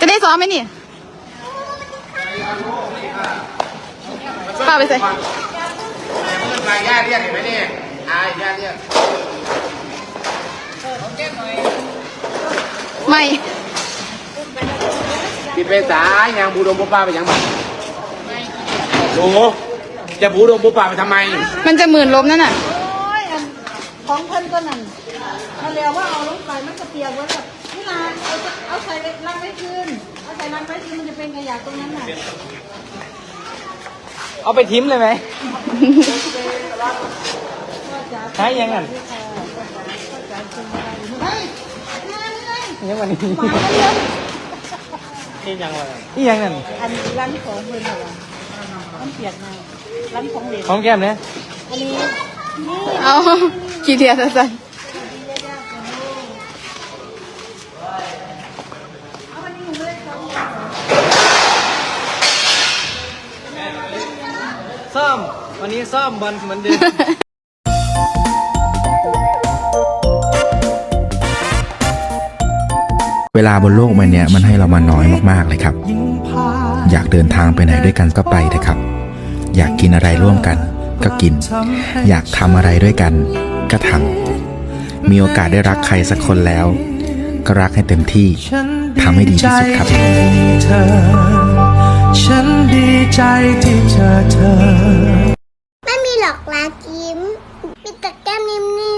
จะได้ซ้อมไหมนี่ป้าไปใส่มาญาติเรียกเห็นไหมเนี่ยอายญาติเรียก ไม่ปิดเป็นสายยางบูดมบุปผาไปยังไงโอ้จะบูดมบุปผาไปทำไม มันจะหมื่นลมนั่นน่ะโอ้ยอันของเพิ่นก็นั่นเขาเรียกว่าเอาลงไปมันก็เปียกไว้แบบนี่ลาเอาเอาใส่ลังไว้คืนเอาใส่ลังไว้คืนมันจะเป็นขยะตรงนั้นน่ะเอาไปทิ้มเลยไหมใช้ยังไง เฮ้ยงาน นี่ไงยังวันนี้หมาไม่เยอะนี่ยังวันนี่ยังนั่นอันร้านของเพิ่นเหรอมันเปียกไงร้านของเด็กของแก้มเนี่ยอันนี้นี่เอากี่เทียร์สั่นเอาอันนี้หนูเลยครับซ่อมวันนี้ซ่อมบอลเหมือนเดิม เวลาบนโลกมันเนี้ยมันให้เรามาน้อยมากๆเลยครับ อยากเดินทางไปไหนด้วยกันก็ไปนะครับ อยากกินอะไรร่วมกันก็กิน อยากทำอะไรด้วยกันก็ทำมีโอกาสได้รักใครสักคนแล้ว ก็รักให้เต็มที่ทำให้ดีที่สุดครับฉันดีใจที่เจอเธอไม่มีหลอกลากิ้มมีแต่แก้มนิ่ม